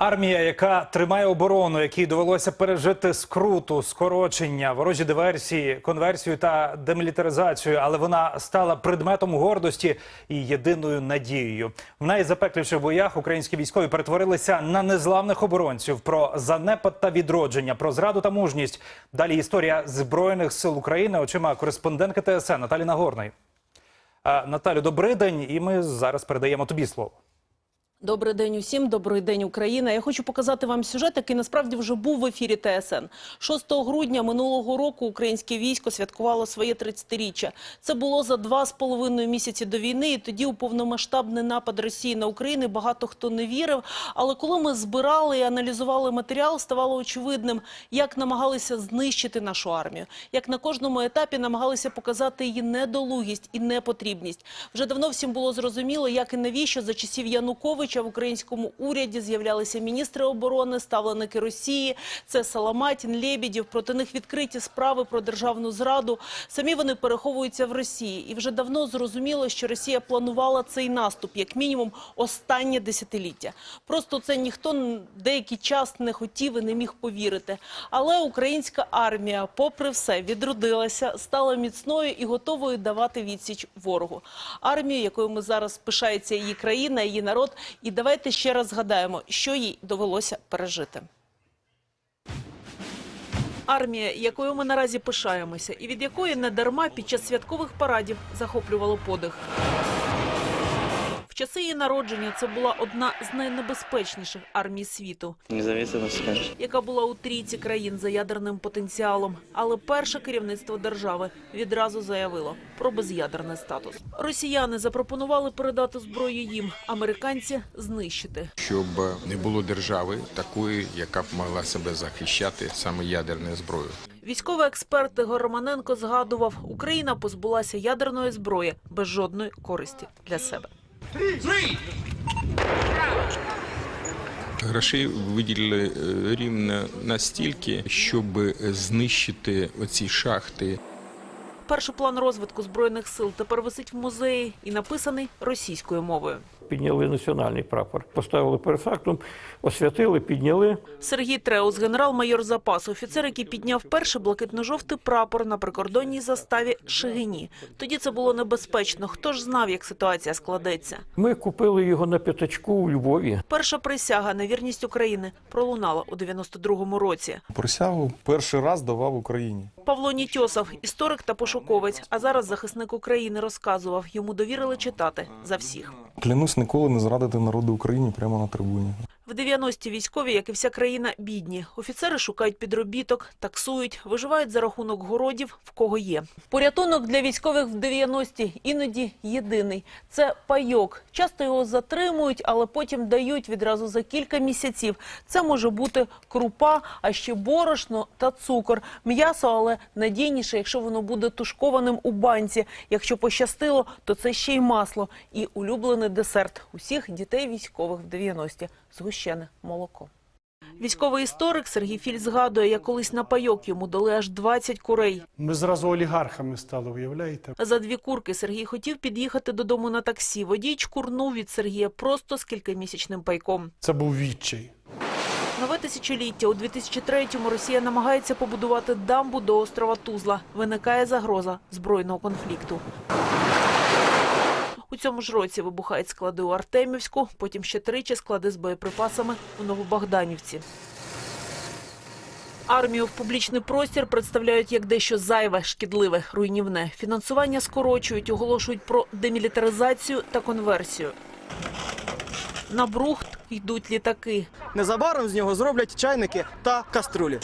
Армія, яка тримає оборону, якій довелося пережити скруту, скорочення, ворожі диверсії, конверсію та демілітаризацію, але вона стала предметом гордості і єдиною надією. В найзапекліших боях українські військові перетворилися на незламних оборонців. Про занепад та відродження, про зраду та мужність. Далі історія збройних сил України очима кореспондентки ТСН Наталі Нагорної. Наталю, добрий день, і ми зараз передаємо тобі слово. Добрий день усім, добрий день, Україна. Я хочу показати вам сюжет, який насправді вже був в ефірі ТСН. 6 грудня минулого року українське військо святкувало своє 30-річчя. Це було за два з половиною місяці до війни, і тоді у повномасштабний напад Росії на Україну багато хто не вірив. Але коли ми збирали і аналізували матеріал, ставало очевидним, як намагалися знищити нашу армію, як на кожному етапі намагалися показати її недолугість і непотрібність. Вже давно всім було зрозуміло, як і навіщо за часів Януковича в українському уряді з'являлися міністри оборони, ставленики Росії. Це Саламатін, Лебідів. Проти них відкриті справи про державну зраду. Самі вони переховуються в Росії. І вже давно зрозуміло, що Росія планувала цей наступ, як мінімум, останнє десятиліття. Просто це ніхто деякий час не хотів і не міг повірити. Але українська армія, попри все, відродилася, стала міцною і готовою давати відсіч ворогу. Армію, якою ми зараз пишається її країна, її народ. І давайте ще раз згадаємо, що їй довелося пережити. Армія, якою ми наразі пишаємося, і від якої недарма під час святкових парадів захоплювало подих. В часи її народження це була одна з найнебезпечніших армій світу, конечно. яка була у трійці країн за ядерним потенціалом. Але перше керівництво держави відразу заявило про без'ядерний статус. Росіяни запропонували передати зброю їм, американці знищити. щоб не було держави такої, яка б могла себе захищати саме ядерною зброєю. Військовий експерт Ігор Романенко згадував, Україна позбулася ядерної зброї без жодної користі для себе. Грошей виділили е, рівно настільки, щоб знищити оці шахти. Перший план розвитку збройних сил тепер висить в музеї і написаний російською мовою. Підняли національний прапор, поставили перед фактом, освятили, підняли. Сергій Треус, генерал-майор запасу, офіцер, який підняв перший блакитно-жовтий прапор на прикордонній заставі Шигині. Тоді це було небезпечно. Хто ж знав, як ситуація складеться? Ми купили його на п'ятачку у Львові. Перша присяга на вірність України пролунала у 92-му році. Присягу перший раз давав Україні. Павло Нітьосов, історик та пошуковець, а зараз захисник України, розказував, йому довірили читати за всіх. Клянусь ніколи не зрадити народу України прямо на трибуні. В 90-ті військові, як і вся країна, бідні. Офіцери шукають підробіток, таксують, виживають за рахунок городів, в кого є. Порятунок для військових в 90-ті іноді єдиний – це пайок. Часто його затримують, але потім дають відразу за кілька місяців. Це може бути крупа, а ще борошно та цукор. М'ясо, але надійніше, якщо воно буде тушкованим у банці. Якщо пощастило, то це ще й масло. І улюблений десерт усіх дітей військових в 90-ті – згущене молоко. Військовий історик Сергій Філь згадує, як колись на пайок йому дали аж 20 курей. Ми зразу олігархами стали, уявляєте? За дві курки Сергій хотів під'їхати додому на таксі. Водій чкурнув від Сергія просто з кількамісячним пайком. Це був відчай. Нове тисячоліття у 2003-му Росія намагається побудувати дамбу до острова Тузла. Виникає загроза збройного конфлікту. У цьому ж році вибухають склади у Артемівську, потім ще тричі склади з боєприпасами у Новобогданівці. Армію в публічний простір представляють як дещо зайве, шкідливе, руйнівне. Фінансування скорочують, оголошують про демілітаризацію та конверсію. На Брухт йдуть літаки. Незабаром з нього зроблять чайники та каструлі.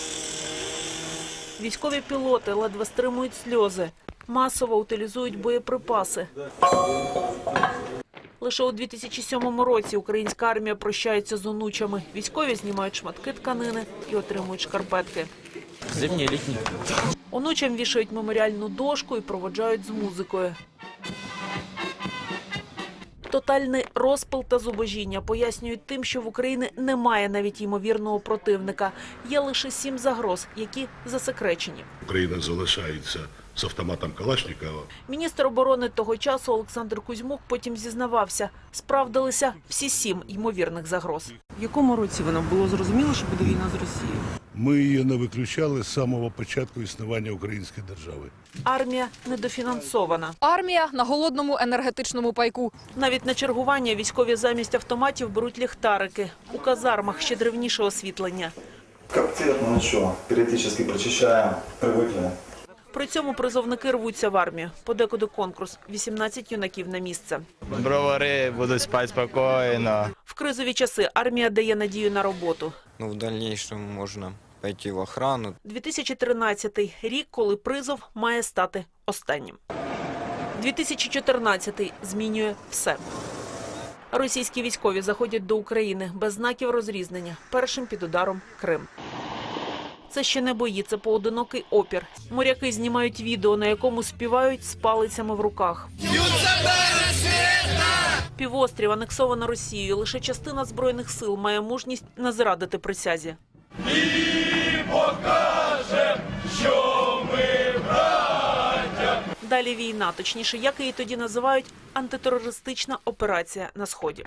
Військові пілоти ледве стримують сльози. Масово утилізують боєприпаси. Лише у 2007 році українська армія прощається з онучами. Військові знімають шматки тканини і отримують шкарпетки. Зимние, летние. Онучам вішають меморіальну дошку і проводжають з музикою. Тотальний розпил та зубожіння пояснюють тим, що в Україні немає навіть ймовірного противника. Є лише сім загроз, які засекречені. Україна залишається с автоматом Калашникова. Міністр оборони того часу Олександр Кузьмук потім зізнавався, справдилися всі сім ймовірних загроз. В якому році воно було зрозуміло, що буде війна з Росією? Ми її не виключали з самого початку існування української держави. Армія недофінансована. Армія на голодному енергетичному пайку. Навіть на чергування військові замість автоматів беруть ліхтарики. У казармах ще древніше освітлення. Коптит, ну ничего, периодически прочищаем, привыкли. При цьому призовники рвуться в армію. Подекуди конкурс. 18 юнаків на місце. Бровари будуть спати спокійно. В кризові часи армія дає надію на роботу. Ну, в дальнейшем можна пойти в охрану. 2013 рік, коли призов має стати останнім. 2014 змінює все. Російські військові заходять до України без знаків розрізнення. Першим під ударом Крим. Це ще не бої, це поодинокий опір. Моряки знімають відео, на якому співають з палицями в руках. Півострів анексовано Росією. Лише частина збройних сил має мужність не зрадити присязі. Далі війна, точніше, як її тоді називають, антитерористична операція на сході.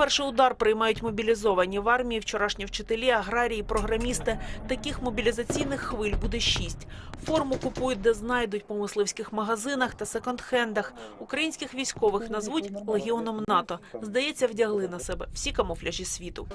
Перший удар приймають мобілізовані в армії, вчорашні вчителі, аграрії, програмісти. Таких мобілізаційних хвиль буде шість. Форму купують, де знайдуть по мисливських магазинах та секонд-хендах. Українських військових назвуть легіоном НАТО. Здається, вдягли на себе всі камуфляжі світу.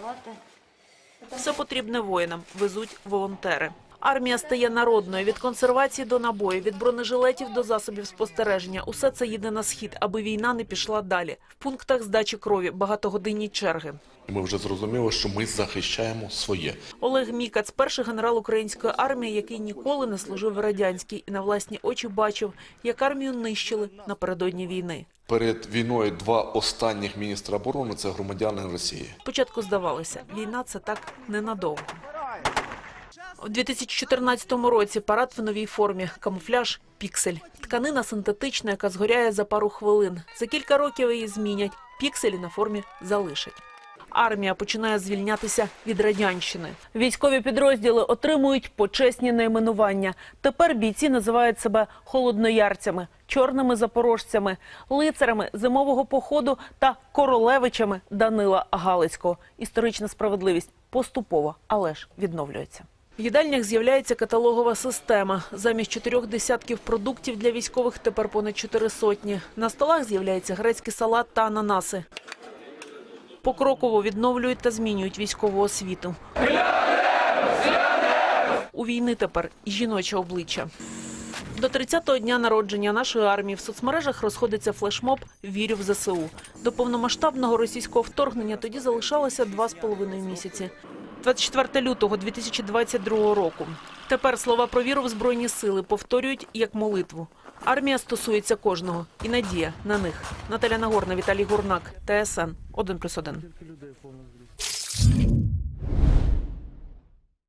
Все потрібне воїнам везуть волонтери. Армія стає народною від консервації до набою, від бронежилетів до засобів спостереження. Усе це їде на схід, аби війна не пішла далі. В пунктах здачі крові багатогодинні черги. Ми вже зрозуміли, що ми захищаємо своє. Олег Мікац, перший генерал української армії, який ніколи не служив в радянській, і на власні очі бачив, як армію нищили напередодні війни. Перед війною два останніх міністра оборони це громадяни Росії. Спочатку здавалося, війна це так ненадовго. У 2014 році парад в новій формі, камуфляж, піксель. Тканина синтетична, яка згоряє за пару хвилин. За кілька років її змінять, пікселі на формі залишать. Армія починає звільнятися від радянщини. Військові підрозділи отримують почесні найменування. Тепер бійці називають себе холодноярцями, чорними запорожцями, лицарями зимового походу та королевичами Данила Галицького. Історична справедливість поступово, але ж відновлюється. В їдальнях з'являється каталогова система. Замість чотирьох десятків продуктів для військових тепер понад чотири сотні. На столах з'являється грецький салат та ананаси. Покроково відновлюють та змінюють військову освіту. У війни тепер жіноче обличчя. До 30-го дня народження нашої армії в соцмережах розходиться флешмоб «Вірю в ЗСУ». До повномасштабного російського вторгнення тоді залишалося два з половиною місяці. 24 лютого 2022 року. Тепер слова про віру в Збройні сили повторюють як молитву. Армія стосується кожного. І надія на них. Наталя Нагорна, Віталій Гурнак, ТСН 1+,1.